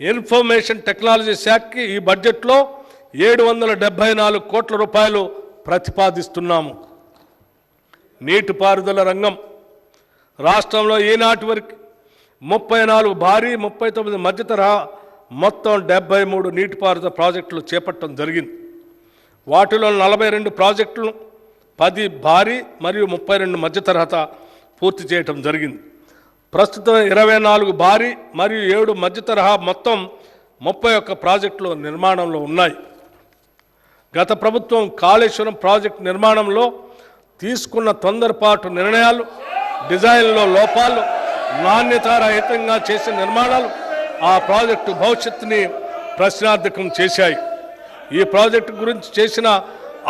Information technology శాఖకి ఈ బడ్జెట్లో ఏడు వందల డెబ్బై నాలుగు కోట్ల రూపాయలు ప్రతిపాదిస్తున్నాము. నీటిపారుదల రంగం. రాష్ట్రంలో ఈనాటి వరకు ముప్పై నాలుగు భారీ ముప్పై తొమ్మిది మధ్య తరహా మొత్తం డెబ్బై మూడు నీటిపారుదల ప్రాజెక్టులు చేపట్టడం జరిగింది. వాటిలో నలభై రెండు ప్రాజెక్టులు పది భారీ మరియు ముప్పై రెండు మధ్యతరహత పూర్తి చేయటం జరిగింది. ప్రస్తుతం ఇరవై నాలుగు భారీ మరియు ఏడు మధ్య తరహా మొత్తం ముప్పై ఒక్క ప్రాజెక్టులు నిర్మాణంలో ఉన్నాయి. గత ప్రభుత్వం కాళేశ్వరం ప్రాజెక్టు నిర్మాణంలో తీసుకున్న తొందరపాటు నిర్ణయాలు డిజైన్లో లోపాలు నాణ్యతారహితంగా చేసిన నిర్మాణాలు ఆ ప్రాజెక్టు భవిష్యత్తుని ప్రశ్నార్థకం చేశాయి. ఈ ప్రాజెక్టు గురించి చేసిన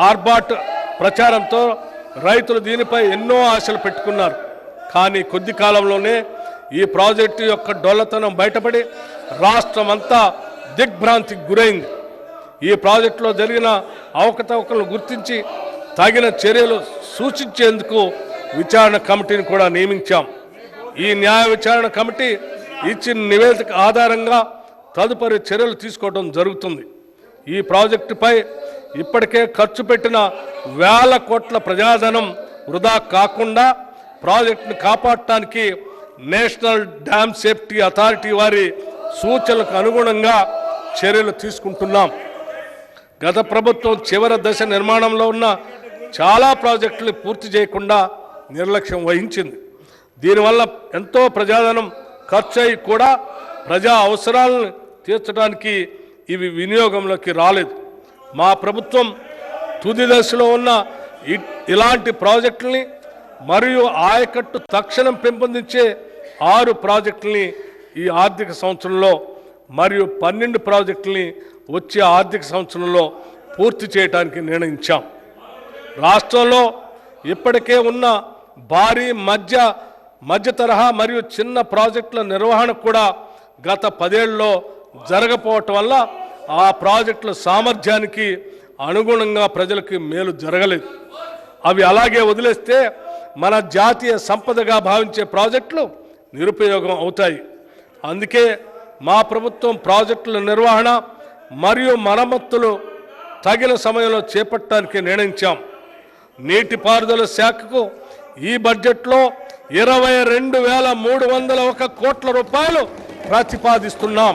ఆర్బాట్ ప్రచారంతో రైతులు దీనిపై ఎన్నో ఆశలు పెట్టుకున్నారు. కానీ కొద్ది కాలంలోనే ఈ ప్రాజెక్టు యొక్క డొల్లతనం బయటపడి రాష్ట్రం అంతా దిగ్భ్రాంతికి గురైంది. ఈ ప్రాజెక్టులో జరిగిన అవకతవకలను గుర్తించి తగిన చర్యలు సూచించేందుకు విచారణ కమిటీని కూడా నియమించాం. ఈ న్యాయ విచారణ కమిటీ ఇచ్చిన నివేదిక ఆధారంగా తదుపరి చర్యలు తీసుకోవడం జరుగుతుంది. ఈ ప్రాజెక్టుపై ఇప్పటికే ఖర్చు పెట్టిన వేల కోట్ల ప్రజాధనం వృధా కాకుండా ప్రాజెక్టును కాపాడటానికి నేషనల్ డ్యామ్ సేఫ్టీ అథారిటీ వారి సూచనలకు అనుగుణంగా చర్యలు తీసుకుంటున్నాం. గత ప్రభుత్వం చివరి దశ నిర్మాణంలో ఉన్న చాలా ప్రాజెక్టులు పూర్తి చేయకుండా నిర్లక్ష్యం వహించింది. దీనివల్ల ఎంతో ప్రజాధనం ఖర్చు అయి కూడా ప్రజా అవసరాలను తీర్చడానికి ఇవి వినియోగంలోకి రాలేదు. మా ప్రభుత్వం తుది దశలో ఉన్న ఇ- ఇలాంటి ప్రాజెక్టుల్ని మరియు ఆయకట్టు తక్షణం పెంపొందించే ఆరు ప్రాజెక్టుల్ని ఈ ఆర్థిక సంవత్సరంలో మరియు పన్నెండు ప్రాజెక్టుల్ని వచ్చే ఆర్థిక సంవత్సరంలో పూర్తి చేయడానికి నిర్ణయించాం. రాష్ట్రంలో ఇప్పటికే ఉన్న భారీ మధ్య మధ్య తరహా మరియు చిన్న ప్రాజెక్టుల నిర్వహణ కూడా గత పదేళ్ళలో జరగపోవటం వల్ల ఆ ప్రాజెక్టుల సామర్థ్యానికి అనుగుణంగా ప్రజలకి మేలు జరగలేదు. అవి అలాగే వదిలేస్తే మన జాతీయ సంపదగా భావించే ప్రాజెక్టులు నిరుపయోగం అవుతాయి. అందుకే మా ప్రభుత్వం ప్రాజెక్టుల నిర్వహణ మరియు మరమ్మతులు తగిన సమయంలో చేపట్టడానికి నిర్ణయించాం. నీటిపారుదల శాఖకు ఈ బడ్జెట్లో ఇరవై రెండు వేల మూడు వందల ఒక కోట్ల రూపాయలు ప్రతిపాదిస్తున్నాం.